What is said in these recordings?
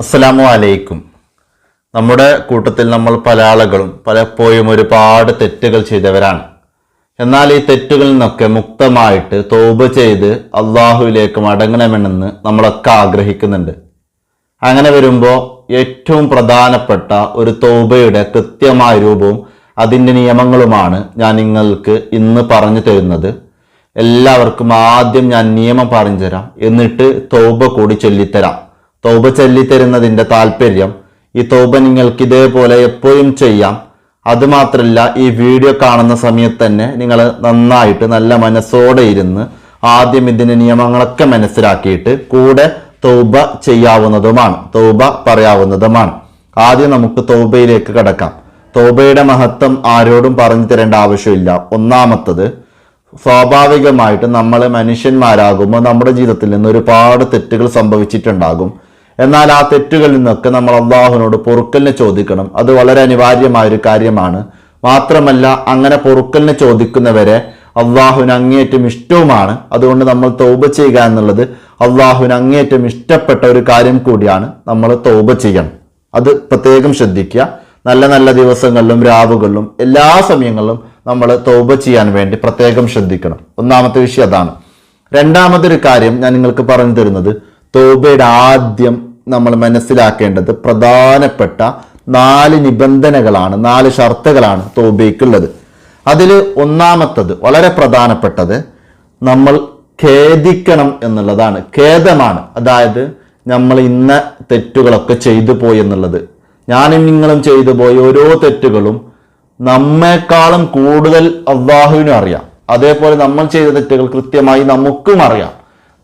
അസ്സലാമു അലൈക്കും. നമ്മുടെ കൂട്ടത്തിൽ നമ്മൾ പല ആളുകളും പലപ്പോഴും ഒരുപാട് തെറ്റുകൾ ചെയ്തവരാണ്. എന്നാൽ ഈ തെറ്റുകളിൽ നിന്നൊക്കെ മുക്തമായിട്ട് തോപ് ചെയ്ത് അള്ളാഹുവിലേക്ക് മടങ്ങണമെന്ന് നമ്മളൊക്കെ ആഗ്രഹിക്കുന്നുണ്ട്. അങ്ങനെ വരുമ്പോൾ ഏറ്റവും പ്രധാനപ്പെട്ട ഒരു തോബയുടെ കൃത്യമായ രൂപവും അതിന്റെ നിയമങ്ങളുമാണ് ഞാൻ നിങ്ങൾക്ക് ഇന്ന് പറഞ്ഞു തരുന്നത്. എല്ലാവർക്കും ആദ്യം ഞാൻ നിയമം പറഞ്ഞു തരാം. എന്നിട്ട് തൗബ കൂടി ചൊല്ലിത്തരാം. തൗബ ചൊല്ലിത്തരുന്നതിന്റെ താല്പര്യം ഈ തൗബ നിങ്ങൾക്ക് ഇതേപോലെ എപ്പോഴും ചെയ്യാം. അതുമാത്രമല്ല ഈ വീഡിയോ കാണുന്ന സമയത്ത് തന്നെ നിങ്ങൾ നന്നായിട്ട് നല്ല മനസ്സോടെ ഇരുന്ന് ആദ്യം ഇതിന്റെ നിയമങ്ങളൊക്കെ മനസ്സിലാക്കിയിട്ട് കൂടെ തൗബ ചെയ്യാവുന്നതുമാണ് തൗബ പറയാവുന്നതുമാണ്. ആദ്യം നമുക്ക് തൗബയിലേക്ക് കടക്കാം. തൗബയുടെ മഹത്വം ആരോടും പറഞ്ഞു തരേണ്ട ആവശ്യമില്ല. ഒന്നാമത്തത് സ്വാഭാവികമായിട്ട് നമ്മൾ മനുഷ്യന്മാരാകുമ്പോൾ നമ്മുടെ ജീവിതത്തിൽ നിന്ന് ഒരുപാട് തെറ്റുകൾ സംഭവിച്ചിട്ടുണ്ടാകും. എന്നാൽ ആ തെറ്റുകളിൽ നിന്നൊക്കെ നമ്മൾ അള്ളാഹുവിനോട് പൊറുക്കലിനെ ചോദിക്കണം. അത് വളരെ അനിവാര്യമായ ഒരു കാര്യമാണ്. മാത്രമല്ല അങ്ങനെ പൊറുക്കലിനെ ചോദിക്കുന്നവരെ അള്ളാഹുവിന് അങ്ങേയറ്റം ഇഷ്ടവുമാണ്. അതുകൊണ്ട് നമ്മൾ തൗബ ചെയ്യുക എന്നുള്ളത് അള്ളാഹുവിന് അങ്ങേയറ്റം ഇഷ്ടപ്പെട്ട ഒരു കാര്യം കൂടിയാണ്. നമ്മൾ തൗബ ചെയ്യണം. അത് പ്രത്യേകം ശ്രദ്ധിക്കുക. നല്ല നല്ല ദിവസങ്ങളിലും രാവുകളിലും എല്ലാ സമയങ്ങളിലും നമ്മൾ തൗബ ചെയ്യാൻ വേണ്ടി പ്രത്യേകം ശ്രദ്ധിക്കണം. ഒന്നാമത്തെ വിഷയം അതാണ്. രണ്ടാമതൊരു കാര്യം ഞാൻ നിങ്ങൾക്ക് പറഞ്ഞു തരുന്നത്. തൗബയുടെ ആദ്യം നമ്മൾ മനസ്സിലാക്കേണ്ടത് പ്രധാനപ്പെട്ട നാല് നിബന്ധനകളാണ് നാല് ഷർത്തുകളാണ് തോബയ്ക്കുള്ളത് അതിൽ ഒന്നാമത്തത് വളരെ പ്രധാനപ്പെട്ടത് നമ്മൾ ഖേദിക്കണം എന്നുള്ളതാണ്. ഖേദമാണ് അതായത് നമ്മൾ ഇന്ന തെറ്റുകളൊക്കെ ചെയ്തു പോയി എന്നുള്ളത്. ഞാനും നിങ്ങളും ചെയ്തു പോയ ഓരോ തെറ്റുകളും നമ്മെക്കാളും കൂടുതൽ അള്ളാഹുവിനും അറിയാം. അതേപോലെ നമ്മൾ ചെയ്ത തെറ്റുകൾ കൃത്യമായി നമുക്കും അറിയാം.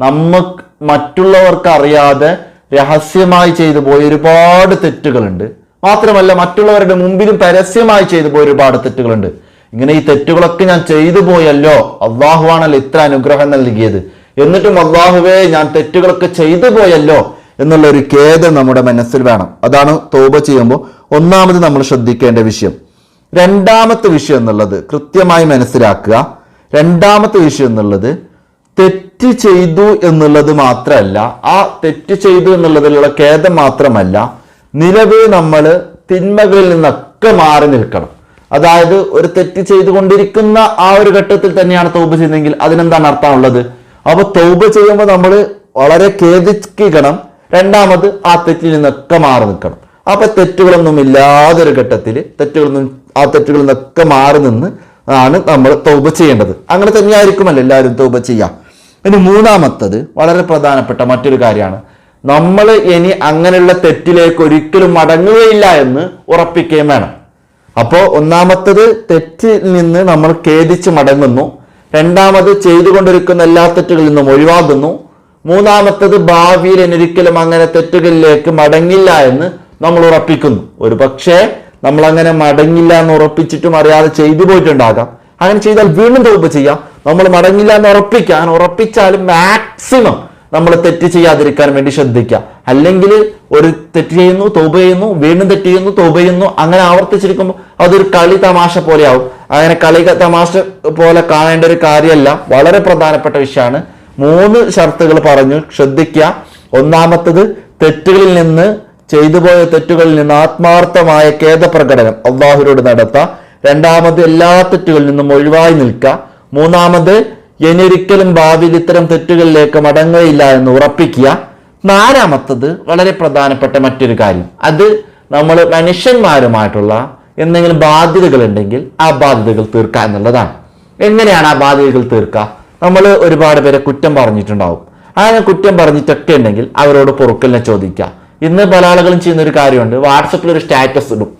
നമുക്ക് മറ്റുള്ളവർക്ക് അറിയാതെ രഹസ്യമായി ചെയ്തു പോയ ഒരുപാട് തെറ്റുകളുണ്ട്. മാത്രമല്ല മറ്റുള്ളവരുടെ മുമ്പിലും പരസ്യമായി ചെയ്തു പോയ ഒരുപാട് തെറ്റുകളുണ്ട്. ഇങ്ങനെ ഈ തെറ്റുകളൊക്കെ ഞാൻ ചെയ്തു പോയല്ലോ അള്ളാഹുവാണല്ലോ ഇത്ര അനുഗ്രഹം നൽകിയത്. എന്നിട്ടും അള്ളാഹുവേ ഞാൻ തെറ്റുകളൊക്കെ ചെയ്തു പോയല്ലോ എന്നുള്ള ഒരു ഖേദം നമ്മുടെ മനസ്സിൽ വേണം. അതാണ് തോപ ചെയ്യുമ്പോൾ ഒന്നാമത് നമ്മൾ ശ്രദ്ധിക്കേണ്ട വിഷയം. രണ്ടാമത്തെ വിഷയം എന്നുള്ളത് കൃത്യമായി മനസ്സിലാക്കുക. രണ്ടാമത്തെ വിഷയം എന്നുള്ളത് തെറ്റ് ചെയ്തു എന്നുള്ളത് മാത്രമല്ല ആ തെറ്റ് ചെയ്തു എന്നുള്ളതിലുള്ള ഖേദം മാത്രമല്ല നിലവിൽ നമ്മൾ തിന്മകളിൽ നിന്നൊക്കെ മാറി നിൽക്കണം. അതായത് ഒരു തെറ്റ് ചെയ്തുകൊണ്ടിരിക്കുന്ന ആ ഒരു ഘട്ടത്തിൽ തന്നെയാണ് തൗബ ചെയ്യുന്നതെങ്കിൽ അതിനെന്താണ് അർത്ഥമുള്ളത്? അപ്പൊ തൗബ ചെയ്യുമ്പോൾ നമ്മൾ വളരെ ഖേദിക്കണം. രണ്ടാമത് ആ തെറ്റിൽ നിന്നൊക്കെ മാറി നിൽക്കണം. അപ്പൊ തെറ്റുകളൊന്നും ഇല്ലാതൊരു ഘട്ടത്തിൽ തെറ്റുകളൊന്നും ആ തെറ്റുകളിൽ നിന്നൊക്കെ മാറി നിന്ന് ആണ് നമ്മൾ തൗബ ചെയ്യേണ്ടത്. അങ്ങനെ തന്നെയായിരിക്കുമല്ലോ എല്ലാവരും തൗബ ചെയ്യാം ഇനി മൂന്നാമത്തത് വളരെ പ്രധാനപ്പെട്ട മറ്റൊരു കാര്യമാണ്. നമ്മൾ ഇനി അങ്ങനെയുള്ള തെറ്റിലേക്ക് ഒരിക്കലും മടങ്ങുകയില്ല എന്ന് ഉറപ്പിക്കുകയും വേണം. അപ്പോൾ ഒന്നാമത്തത് തെറ്റിൽ നിന്ന് നമ്മൾ ഖേദിച്ച് മടങ്ങുന്നു. രണ്ടാമത് ചെയ്തുകൊണ്ടിരിക്കുന്ന എല്ലാ തെറ്റുകളിൽ നിന്നും ഒഴിവാകുന്നു. മൂന്നാമത്തത് ഭാവിയിൽ ഇനിയൊരിക്കലും അങ്ങനെ തെറ്റുകളിലേക്ക് മടങ്ങില്ല എന്ന് നമ്മൾ ഉറപ്പിക്കുന്നു. ഒരു പക്ഷേ നമ്മൾ അങ്ങനെ മടങ്ങില്ല എന്ന് ഉറപ്പിച്ചിട്ടും അറിയാതെ ചെയ്തു പോയിട്ടുണ്ടാകാം. അങ്ങനെ ചെയ്താൽ വീണ്ടും തോപ്പ് ചെയ്യാം. നമ്മൾ മടങ്ങില്ല എന്ന് ഉറപ്പിക്കാൻ ഉറപ്പിച്ചാലും മാക്സിമം നമ്മൾ തെറ്റ് ചെയ്യാതിരിക്കാൻ വേണ്ടി ശ്രദ്ധിക്കുക. അല്ലെങ്കിൽ ഒരു തെറ്റ് ചെയ്യുന്നു തോപ ചെയ്യുന്നു വീണ്ടും തെറ്റ് ചെയ്യുന്നു തോപ ചെയ്യുന്നു അങ്ങനെ ആവർത്തിച്ചിരിക്കുമ്പോൾ അതൊരു കളി തമാശ പോലെയാവും. അങ്ങനെ കളി തമാശ പോലെ കാണേണ്ട ഒരു കാര്യമല്ല. വളരെ പ്രധാനപ്പെട്ട വിഷയമാണ്. മൂന്ന് ഷർത്തുകൾ പറഞ്ഞു. ശ്രദ്ധിക്കുക. ഒന്നാമത്തത് തെറ്റുകളിൽ നിന്ന് ചെയ്തു പോയ തെറ്റുകളിൽ നിന്ന് ആത്മാർത്ഥമായ ഖേദപ്രകടനം അള്ളാഹുരോട് നടത്താം. രണ്ടാമത് എല്ലാ തെറ്റുകളിൽ നിന്നും ഒഴിവായി നിൽക്കുക. മൂന്നാമത് ഇനിയൊരിക്കലും ഭാവിയിൽ ഇത്തരം തെറ്റുകളിലേക്ക് മടങ്ങുകയില്ല എന്ന് ഉറപ്പിക്കുക. നാലാമത്തത് വളരെ പ്രധാനപ്പെട്ട മറ്റൊരു കാര്യം. അത് നമ്മൾ മനുഷ്യന്മാരുമായിട്ടുള്ള എന്തെങ്കിലും ബാധ്യതകൾ ഉണ്ടെങ്കിൽ ആ ബാധ്യതകൾ തീർക്കുക എന്നുള്ളതാണ്. എങ്ങനെയാണ് ആ ബാധ്യതകൾ തീർക്കുക? നമ്മൾ ഒരുപാട് പേരെ കുറ്റം പറഞ്ഞിട്ടുണ്ടാവും. അങ്ങനെ കുറ്റം പറഞ്ഞിട്ടൊക്കെ ഉണ്ടെങ്കിൽ അവരോട് പൊറുക്കലിനെ ചോദിക്കുക. ഇന്ന് പല ആളുകളും ചെയ്യുന്ന ഒരു കാര്യമുണ്ട്. വാട്സപ്പിൽ ഒരു സ്റ്റാറ്റസ് ഇടും.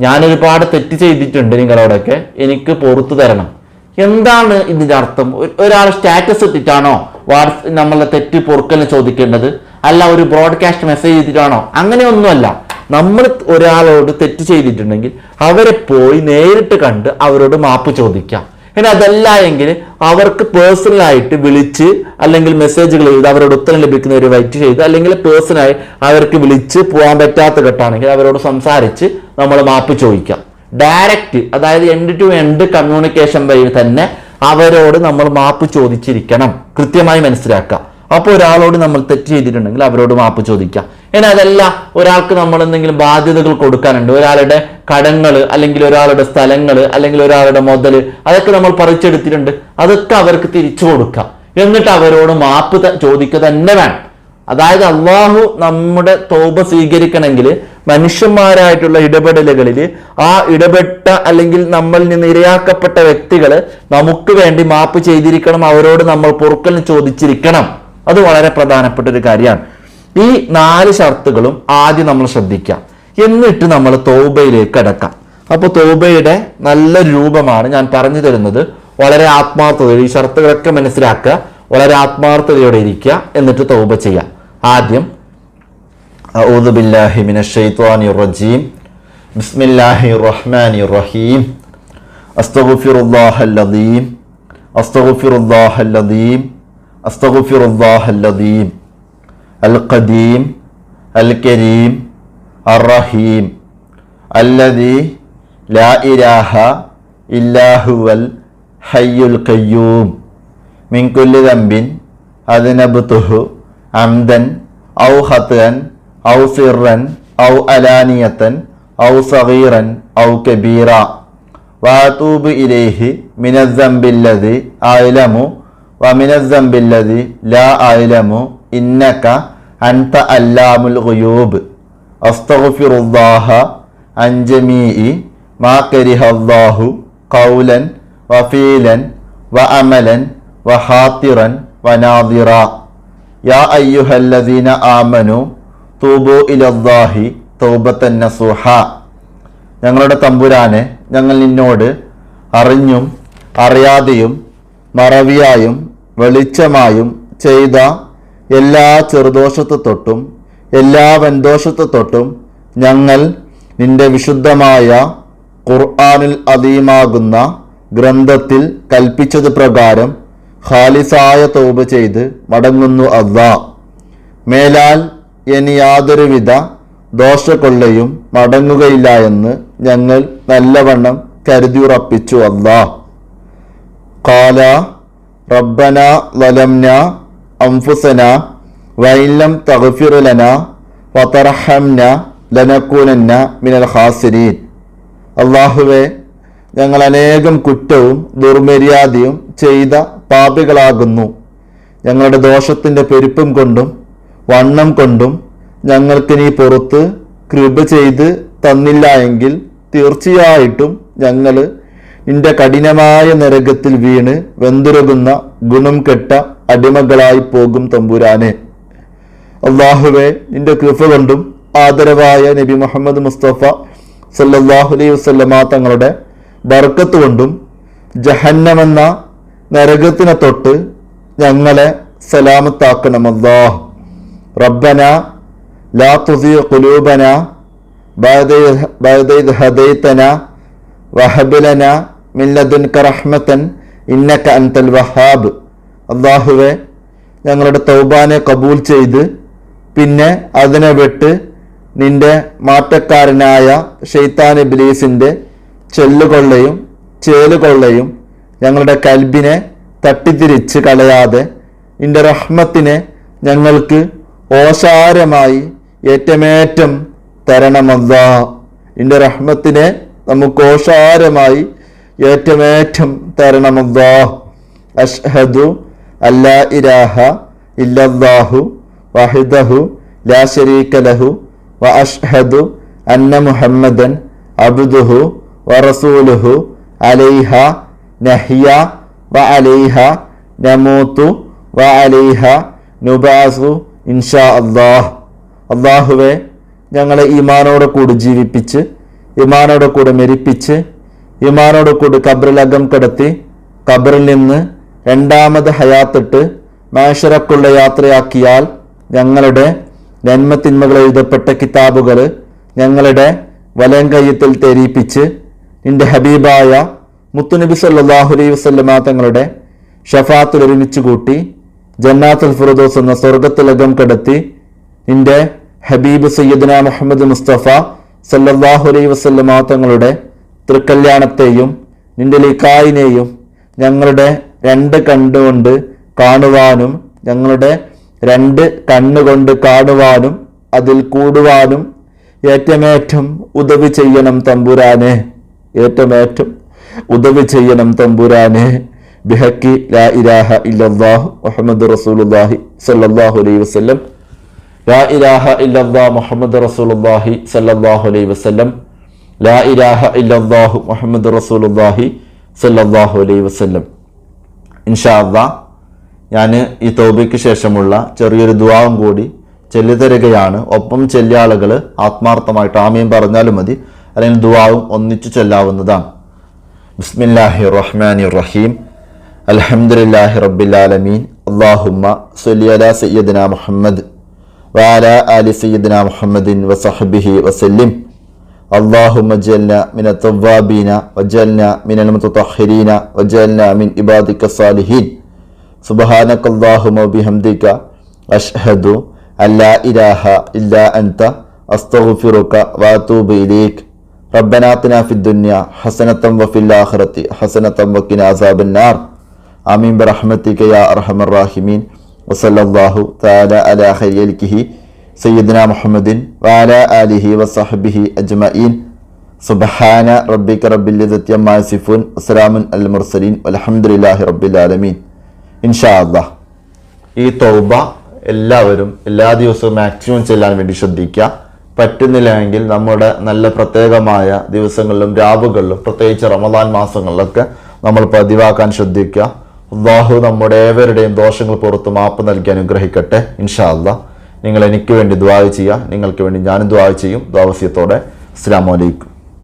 ഞാൻ ഒരുപാട് തെറ്റ് ചെയ്തിട്ടുണ്ട് നിങ്ങളോടൊക്കെ. എനിക്ക് പുറത്തു തരണം. എന്താണ് ഇതിന്റെ അർത്ഥം? ഒരാൾ സ്റ്റാറ്റസ് ഇട്ടിട്ടാണോ വാട്സ് നമ്മളെ തെറ്റ് പൊറുക്കലിനെ ചോദിക്കേണ്ടത്? അല്ല ഒരു ബ്രോഡ്കാസ്റ്റ് മെസ്സേജ് ചെയ്തിട്ടാണോ അങ്ങനെയൊന്നുമല്ല. നമ്മൾ ഒരാളോട് തെറ്റ് ചെയ്തിട്ടുണ്ടെങ്കിൽ അവരെ പോയി നേരിട്ട് കണ്ട് അവരോട് മാപ്പ് ചോദിക്കാം. ഇനി അതല്ല എങ്കിൽ അവർക്ക് പേഴ്സണലായിട്ട് വിളിച്ച് അല്ലെങ്കിൽ മെസ്സേജുകൾ ചെയ്ത് അവരോട് ഉത്തരം ലഭിക്കുന്ന ഒരു വൈറ്റ് ചെയ്ത് അല്ലെങ്കിൽ പേഴ്സണലായി അവർക്ക് വിളിച്ച് പോകാൻ പറ്റാത്ത ഘട്ടമാണെങ്കിൽ അവരോട് സംസാരിച്ച് നമ്മൾ മാപ്പ് ചോദിക്കാം. ഡയറക്റ്റ് അതായത് എൻഡ് ടു എൻഡ് കമ്മ്യൂണിക്കേഷൻ വഴി തന്നെ അവരോട് നമ്മൾ മാപ്പ് ചോദിച്ചിരിക്കണം. കൃത്യമായി മനസ്സിലാക്കുക. അപ്പോൾ ഒരാളോട് നമ്മൾ തെറ്റ് ചെയ്തിട്ടുണ്ടെങ്കിൽ അവരോട് മാപ്പ് ചോദിക്കാം ഇനി അതല്ല ഒരാൾക്ക് നമ്മൾ എന്തെങ്കിലും ബാധ്യതകൾ കൊടുക്കാനുണ്ട്. ഒരാളുടെ കടങ്ങൾ അല്ലെങ്കിൽ ഒരാളുടെ സ്ഥലങ്ങൾ അല്ലെങ്കിൽ ഒരാളുടെ മുതൽ അതൊക്കെ നമ്മൾ പറിച്ചെടുത്തിട്ടുണ്ട്. അതൊക്കെ അവർക്ക് തിരിച്ചു കൊടുക്കാം എന്നിട്ട് അവരോട് മാപ്പ് ചോദിക്കുക തന്നെ വേണം. അതായത് അള്ളാഹു നമ്മുടെ തോപ സ്വീകരിക്കണമെങ്കിൽ മനുഷ്യന്മാരായിട്ടുള്ള ഇടപെടലുകളിൽ ആ ഇടപെട്ട അല്ലെങ്കിൽ നമ്മളിൽ നിന്ന് ഇരയാക്കപ്പെട്ട വ്യക്തികൾ നമുക്ക് വേണ്ടി മാപ്പ് ചെയ്തിരിക്കണം അവരോട് നമ്മൾ പൊറുക്കലിന് ചോദിച്ചിരിക്കണം. അത് വളരെ പ്രധാനപ്പെട്ട ഒരു കാര്യമാണ്. ഈ നാല് ഷർത്തുകളും ആദ്യം നമ്മൾ ശ്രദ്ധിക്കാം. എന്നിട്ട് നമ്മൾ തോബയിലേക്ക് അടക്കാം. അപ്പൊ തോബയുടെ നല്ല രൂപമാണ് ഞാൻ പറഞ്ഞു തരുന്നത്. വളരെ ആത്മാർത്ഥത ഈ ഷർത്തുകളൊക്കെ മനസ്സിലാക്കുക വളരെ ആത്മാർത്ഥതയോടെ ഇരിക്കുക എന്നിട്ട് തോബ ചെയ്യുക ആദ്യം ഔദുബില്ലാഹി മിനഷൈത്വാനി റജീം ബിസ്മില്ലാഹി റഹ്മാനി റഹീം അസ്തഗുഫിറുല്ലാഹല്ലദീം അസ്തഗുഫിറുല്ലാഹല്ലദീം അസ്തഗുഫിറുല്ലാഹല്ലദീം അൽ ഖദീം അൽ കരീം അർ റഹീം അല്ലദീ ലാ ഇരാഹ ഇല്ലാഹുവൽ ഹയ്യുൽ കയ്യൂം മിൻകുല്ലി ദമ്പിൻ അതിനബുത്തുഹു അംദൻ ഔ ഹത്തൻ ഔ സിറൻ ഔ അലാനിയത്തൻ ഔ സഗീറൻ ഔ കബീറ. വാതൂബ് ഇലേഹി മിനസംബില്ലതി ആയിലമു വമിനസംബില്ലതി ലാ ആയിലമു ഇന്നക അൻത അല്ലാമുൽ ഖുയൂബ് അസ്തഗ്ഫിറുല്ലാഹ അൻ ജമീഇ മാ കരിഹല്ലാഹു ഖൗലൻ വഫീലൻ വഅമലൻ വഹാത്തിറൻ വനാദിറ യാ അയ്യുഹല്ലദീന ആമനു തൂബു ഇലല്ലാഹി തൗബത്തൻ നസുഹ. ഞങ്ങളുടെ തമ്പുരാനെ ഞങ്ങൾ നിന്നോട് അറിഞ്ഞും അറിയാതെയും മറവിയായും വെളിച്ചമായും ചെയ്ത എല്ലാ ചെറുദോഷത്തെ തൊട്ടും എല്ലാ വൻദോഷത്തെ തൊട്ടും ഞങ്ങൾ നിന്റെ വിശുദ്ധമായ ഖുർആാനിൽ അതീമാകുന്ന ഗ്രന്ഥത്തിൽ കൽപ്പിച്ചത് പ്രകാരം ഖാലിസായ തൗബ ചെയ്ത് മടങ്ങുന്നു അള്ളാ. മേലാൽ ഇനി യാതൊരുവിധ ദോഷക്കൊള്ളയും മടങ്ങുകയില്ല എന്ന് ഞങ്ങൾ നല്ലവണ്ണം കരുതിയുറപ്പിച്ചു അള്ളാ. കാല റബ്ബന വലംന അംഫുസന വൈലം തഹഫിറുലന വതർഹംന ലനക്കൂനന്ന മിനൽ ഹാസിരീൻ അള്ളാഹുവെ ഞങ്ങൾ അനേകം കുറ്റവും ദുർമര്യാദയും ചെയ്ത പാപികളാകുന്നു. ഞങ്ങളുടെ ദോഷത്തിന്റെ പെരുപ്പം കൊണ്ടും വണ്ണം കൊണ്ടും ഞങ്ങൾക്ക് നീ പുറത്ത് കൃപ ചെയ്ത് തന്നില്ല എങ്കിൽ തീർച്ചയായിട്ടും ഞങ്ങൾ നിന്റെ കഠിനമായ നരകത്തിൽ വീണ് വെന്തുരകുന്ന ഗുണം കെട്ട അടിമകളായി പോകും തമ്പുരാനെ. അള്ളാഹുവെ നിന്റെ കൃപ കൊണ്ടും ആദരവായ നബി മുഹമ്മദ് മുസ്തഫ സല്ലല്ലാഹു അലൈഹി വസല്ലമ തങ്ങളുടെ ബർക്കത്ത് കൊണ്ടും ജഹന്നമെന്ന നരകത്തിനെ തൊട്ട് ഞങ്ങളെ സലാമത്താക്കണമല്ലോ റബ്ബന ലാ തുസി കുലൂബന ബഅദ ഹദൈത്തന വഹബിലന ഹദൈതന വഹബ് ഇന്നക്ക അൻതൽ വഹാബ്. അള്ളാഹുവെ ഞങ്ങളുടെ തൗബാനെ കബൂൽ ചെയ്ത് പിന്നെ അതിനെ വിട്ട് നിന്റെ മാറ്റക്കാരനായ ഷെയ്ത്താൻ ഇബ്ലീസിന്റെ ചെല്ലുകൊള്ളയും ചേലുകൊള്ളയും ഞങ്ങളുടെ കൽബിനെ തട്ടിത്തിരിച്ച് കളയാതെ നിന്റെ റഹ്മത്തിനെ ഞങ്ങൾക്ക് ഓശാരമായി ഏറ്റമേറ്റം തരണമല്ലാ. നിന്റെ റഹ്മത്തിനെ നമുക്ക് ഓശാരമായി ഏറ്റമേറ്റം തരണമല്ലാ. അഷ്ഹദു അല്ലാ ഇരാഹ ഇല്ലാഹു വഹിദഹു ലാ ലഹു വ അഷ്ഹദു അന്ന മുഹമ്മദൻ അബ്ദുഹു വറസൂലുഹു അലൈഹ നഹിയ വ അലൈഹ നമൂത്തു വ അലൈഹ നുബാസു ഇൻഷാ അള്ളാഹ് അള്ളാഹുവെ ഞങ്ങളെ ഈമാനോടെ കൂടി ജീവിപ്പിച്ച് ഇമാനോട് കൂടെ മെരിപ്പിച്ച് ഇമാനോട് കൂടി കബറിലകം കിടത്തി ഖബറിൽ നിന്ന് രണ്ടാമത് ഹയാത്തിട്ട് മാഷറക്കുള്ള യാത്രയാക്കിയാൽ ഞങ്ങളുടെ നന്മത്തിന്മകൾ എഴുതപ്പെട്ട കിതാബുകൾ ഞങ്ങളുടെ വലങ്കയ്യത്തിൽ തെരീപ്പിച്ച് നിന്റെ ഹബീബായ മുത്തുനബി സല്ലല്ലാഹു അലൈഹി വസല്ലമ തങ്ങളുടെ ഷഫാത്തിൽ ഒരുമിച്ച് കൂട്ടി ജന്നാത്തുൽ ഫിറദോസ് എന്ന സ്വർഗത്തിലകം കടത്തി നിന്റെ ഹബീബ് സയ്യദന മുഹമ്മദ് മുസ്തഫ സല്ലല്ലാഹു അലൈഹി വസല്ലമ തങ്ങളുടെ തൃക്കല്യാണത്തെയും നിന്റെ ലിക്കായിനെയും ഞങ്ങളുടെ രണ്ട് കണ്ണുകൊണ്ട് കാണുവാനും ഞങ്ങളുടെ രണ്ട് കണ്ണുകൊണ്ട് കാണുവാനും അതിൽ കൂടുവാനും ഏറ്റമേറ്റം ഉദവി ചെയ്യണം തമ്പുരാനെ. ഏറ്റമേറ്റം. ഉദവി ചെയ്യണം തമ്പുരാനെ. ബിഹക്കി ലാ ഇരാഹ ഇല്ലല്ലാഹ് മുഹമ്മദ് റസൂലുള്ളാഹി സല്ലല്ലാഹു അലൈഹി വസല്ലം. ലാ ഇരാഹ ഇല്ലല്ലാഹ് മുഹമ്മദ് റസൂലുള്ളാഹി സല്ലല്ലാഹു അലൈഹി വസല്ലം. ലാ ഇരാഹ ഇല്ലാഹു മുഹമ്മദ് റസൂലുള്ളാഹി സല്ലല്ലാഹു അലൈഹി വസല്ലം. ഇൻഷാ അള്ളാ ഞാൻ ഈ തോബയ്ക്ക് ശേഷമുള്ള ചെറിയൊരു ദുവാവും കൂടി ചെല്ലിത്തരുകയാണ്. ഒപ്പം ചെല്ലിയ ആളുകൾ ആത്മാർത്ഥമായിട്ട് ആമയും പറഞ്ഞാലും മതി. അല്ലെങ്കിൽ ദുവാവും ഒന്നിച്ചു ചൊല്ലാവുന്നതാണ്. ബിസ്മില്ലാഹി റഹ്മാനി റഹീം അലഹമുല്ലാഹി റബ്ബിലാലമീൻ അള്ളാഹുമ്മ സൊല്ലിയല സയ്യദിന മുഹമ്മദ് വാല അലി സയ്യദിന മുഹമ്മദിൻ വസഹബിഹി വസല്ലിം. അള്ളാഹുമ്മ ജൽന മിന തവ്വാബീന വജൽന മിനൽ മുത്തഹരീന വജൽന മിൻ ഇബാദിക്ക സാലിഹീൻ. സുബഹാനക്ക് അള്ളാഹുമ ബിഹംദിക്ക അഷ്ഹദു അല്ലാ ഇലാഹ ഇല്ലാ അൻത അസ്തഫിറുക്ക വാത്തൂബ് ഇലീഖ് റബ്ബനാത്തിന ഫിദ്ദുന്യ ഹസനത്തം വഫിൽ ആഖിറത്തി ഹസനത്തം വക്കിന അസാബിൻ നാർ. ആമീൻ ബറഹ്മത്തിക യാ അർഹമർ റാഹിമീൻ. വസല്ലല്ലാഹു തആല അലാ ഖൈരിൽകിഹി സയ്യിദ്ന മുഹമ്മദിൻ വഅല ആലിഹി വസഹ്ബിഹി അജ്മഈൻ. സുബ്ഹാന റബ്ബിക റബ്ബിൽ ഇസ്സത്തി അമ്മാ യസിഫൂൻ. വസലാമുൻ അൽ മുർസലീൻ. വൽഹംദുലില്ലാഹി റബ്ബിൽ ആലമീൻ. ഇൻഷാ അല്ലാഹ് ഈ തൗബ എല്ലാവരും എല്ലാ ദിവസവും മാക്സിമം ചെല്ലാൻ വേണ്ടി ശ്രദ്ധിക്കുക. പറ്റുന്നില്ലെങ്കിൽ നമ്മുടെ നല്ല പ്രത്യേകമായ ദിവസങ്ങളിലും രാവുകളിലും പ്രത്യേകിച്ച് റമദാൻ മാസങ്ങളിലൊക്കെ നമ്മൾ പതിവാക്കാൻ ശ്രദ്ധിക്കുക. അള്ളാഹു നമ്മുടെ ഏവരുടെയും ദോഷങ്ങൾ പുറത്ത് മാപ്പ് നൽകി അനുഗ്രഹിക്കട്ടെ. ഇൻഷാ നിങ്ങൾ എനിക്ക് വേണ്ടി ദ്വാ ചെയ്യുക. നിങ്ങൾക്ക് വേണ്ടി ഞാനും ദ്വാ ചെയ്യും. ദ്വാവസ്യത്തോടെ അസ്സാം വലൈക്കും